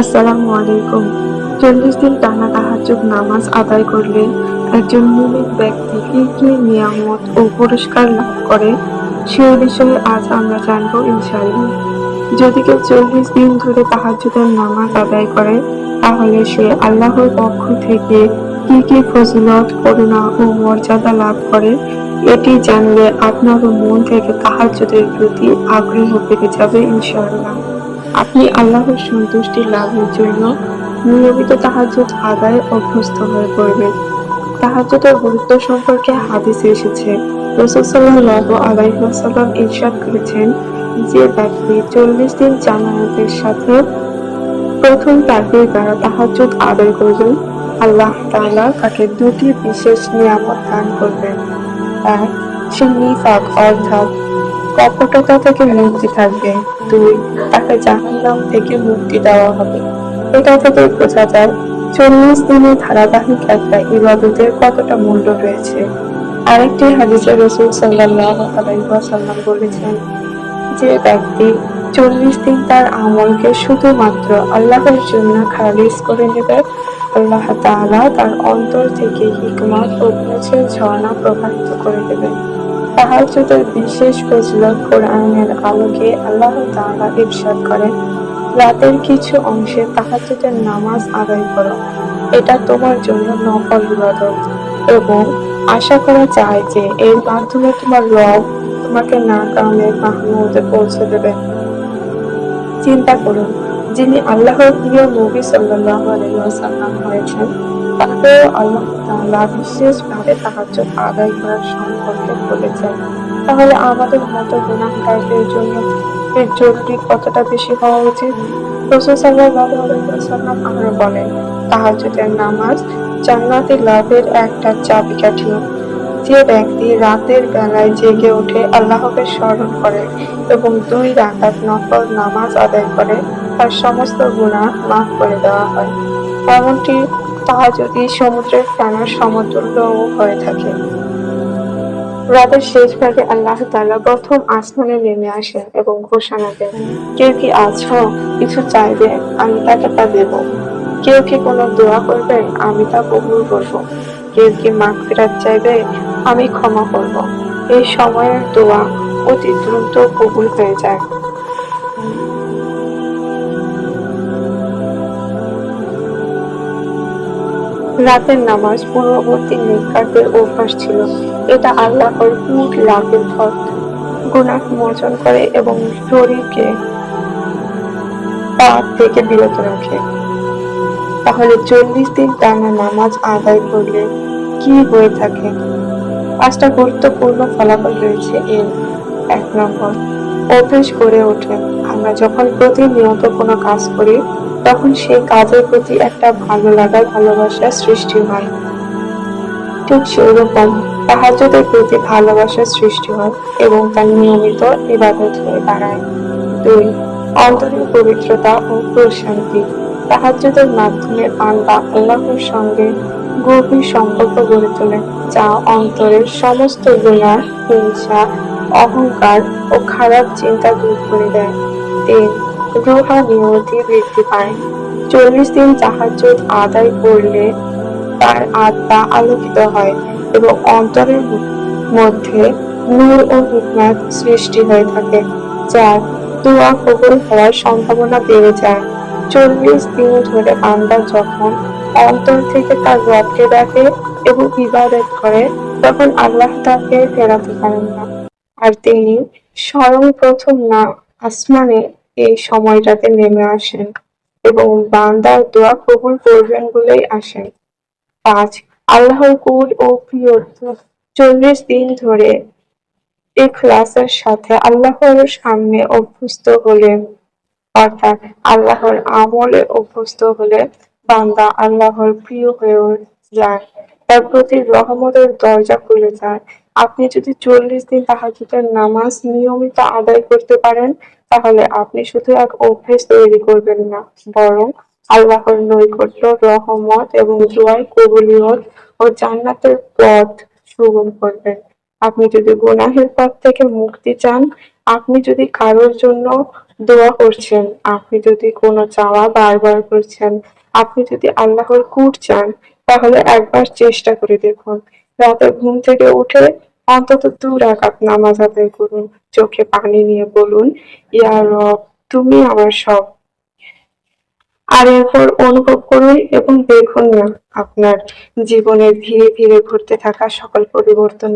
আসসালামু আলাইকুম। চল্লিশ দিন টানা তাহাজ্জুদ নামাজ আদায় করলে একজন ব্যক্তি কি কি নিয়ামত ও পুরস্কার লাভ করে? বিষয়ে আজ আমরা জানব ইনশাআল্লাহ। যদি কেউ চল্লিশ দিন ধরে তাহাজ্জুদের নামাজ আদায় করে, তাহলে সে আল্লাহর পক্ষ থেকে কি কি ফজিলত, করুণা ও মর্যাদা লাভ করে? এটি জানলে আপনারও মন থেকে তাহাজ্জুদের প্রতি আগ্রহ বেড়ে যাবে ইনশাআল্লাহ। আপনি আল্লাহর সন্তুষ্টি লাভের জন্য নিয়মিত তাহাজ্জুদ আদায় অভ্যস্ত হয়ে পড়বেন। তাহাজ্জুদের গুরুত্ব সম্পর্কে হাদিসে এসেছে। রাসূল সাল্লাল্লাহু আলাইহি ইরশাদ করেছেন যে ব্যক্তি চল্লিশ দিন জামায়াতের সাথে প্রথম তাকবীর দ্বারা তাহাজ্জুদ আদায় করবেন, আল্লাহ তাআলা তাকে দুটি বিশেষ নিয়ামত দান করবেন। এক, সে নিফাক অর্থাৎ কপটতা থেকে মুক্তি থাকবে। দুই, তাকে জাহান্নাম থেকে মুক্তি দেওয়া হবে। এটা থেকে বোঝা যায়, চল্লিশ দিনের ধারাবাহিক একটা ইবাদতের কতটা মূল্য রয়েছে। আরেকটি হাদিসে রসুল ওয়াসাল্লাম বলেছেন, যে ব্যক্তি চল্লিশ দিন তার আমলকে শুধুমাত্র আল্লাহর জন্য খালিজ করে নেবে, আল্লাহ তাআলা তার অন্তর থেকে হিকমত ও ঝর্ণা প্রবাহিত করে দেবেন। তাহাজ্জুদের বিশেষ ফজিলত কোরআনের আলোকে আল্লাহ তাআলা ইরশাদ করেন, রাতের কিছু অংশে তাহাজ্জুদের নামাজ আদায় করো। এটা তোমার জন্য নফল ইবাদত। এবং আশা করা যায় যে এর মাধ্যমে তোমার রব তোমাকে না কামের মাহমুদে পৌঁছে দেবে চিন্তা করুন, যিনি আল্লাহর প্রিয় নবী সাল্লাল্লাহু আলাইহি ওয়াসাল্লাম হয়েছেন তাকেও আল্লাহ তাআলা বিশেষভাবে তাহাজ্জুদ আদায় করার সম্পর্কে বলেছেন। তাহলে আমাদের মতো গুনাহগারদের জন্য এর জরুরি কতটা বেশি হওয়া উচিত? রাসূল ওয়াসাল্লাম আরও বলেন, তাহাজ্জুদের নামাজ জান্নাতি লাভের একটা চাবিকাঠি। যে ব্যক্তি রাতের বেলায় জেগে উঠে আল্লাহকে স্মরণ করে এবং দুই রাকাত নফল নামাজ আদায় করে, তার সমস্ত গুণা মাফ করে দেওয়া হয়। এমনটি তাহা যদি সমুদ্রের ফেনার সমতুল্যও হয়ে থাকে। রাতের শেষ ভাগে আল্লাহ তাআলা প্রথম আসমানে নেমে আসেন এবং ঘোষণা দেন, কেউ কি আছো কিছু চাইবে? আমি তাকে তা দেব। কেউ কি কোনো দোয়া করবে? আমি তা কবুল করব। কেউ কি মাগফিরাত চাইবে? আমি ক্ষমা করব। এই সময়ের দোয়া অতি দ্রুত কবুল হয়ে যায়। রাতের নামাজ পূর্ববর্তী নেককারদের অভ্যাস ছিল। এটা আল্লাহর পূর্ণ লাভের পথ। গুনাহ মোচন করে এবং শরীরকে পাপ থেকে বিরত রাখে। তাহলে চল্লিশ দিন টানা নামাজ আদায় করলে কি হয়ে থাকে? পাঁচটা গুরুত্বপূর্ণ ফলাফল রয়েছে এর এক নম্বর। অভ্যেস গড়ে ওঠে। আমরা যখন প্রতিনিয়ত কোনো কাজ করি, তখন সেই কাজের প্রতি একটা ভালো লাগার ভালোবাসা সৃষ্টি হয়। ঠিক সেরকম তাহাজ্জুদের প্রতি ভালোবাসা সৃষ্টি হয় এবং তার নিয়মিত ইবাদত হয়ে দাঁড়ায়। দুই, অন্তরের পবিত্রতা ও প্রশান্তি। তাহাজ্জুদের মাধ্যমে বান্দা আল্লাহর সঙ্গে গভীর সম্পর্ক গড়ে তোলে, যা অন্তরের সমস্ত গুণা হিংসা অহংকার ও খারাপ চিন্তা দূর করে দেয়। তিন রুহানিয়তি বৃদ্ধি পায়। চল্লিশ দিন তাহাজ্জুদ আদায় করলে তার আত্মা আলোকিত হয় এবং অন্তরের মধ্যে নূর ও হিকমত সৃষ্টি হয়ে থাকে যার দোয়া কবুল হওয়ার সম্ভাবনা বেড়ে যায়। চল্লিশ দিন ধরে বান্দা যখন অন্তর থেকে তার রবকে দেখে এবং ইবাদত করে, তখন আল্লাহ তাকে ফেরাতে পারেন না। আর তিনি স্বয়ং প্রথম না, আসমানে এই সময়টাতে নেমে আসেন এবং বান্দার দোয়া কবুল করবেন বলেই আসেন। পাঁচ আল্লাহর কুল ও প্রিয় চল্লিশ দিন ধরে ইখলাসের সাথে আল্লাহর সামনে অভ্যস্ত হলে অর্থাৎ আল্লাহর আমলে অভ্যস্ত হলে বান্দা আল্লাহর প্রিয় হয়ে যায় তার প্রতি রহমতের দরজা খুলে যায় আপনি যদি চল্লিশ দিন তাহাজুদের নামাজ নিয়মিত আদায় করতে পারেন, তাহলে আপনি শুধু এক অভ্যেস তৈরি করবেন না, বরং আল্লাহর নৈকট্য, রহমত এবং জয় কবুলিয়ত ও জান্নাতের পথ সুগম করবেন। আপনি যদি গুনাহের পথ থেকে মুক্তি চান, আপনি যদি কারোর জন্য দোয়া করছেন, আপনি যদি কোনো চাওয়া বারবার করছেন, আপনি যদি আল্লাহর কুট চান, তাহলে একবার চেষ্টা করে দেখুন। রাতে ঘুম থেকে উঠে অন্তত দু রাকাত নামাজ আদায় করুন, চোখে পানি নিয়ে বলুন, ইয়া রব, তুমি আমার সব। আর এরপর অনুভব করুন এবং দেখুন না, আপনার জীবনে ধীরে ধীরে ঘুরতে থাকা সকল পরিবর্তন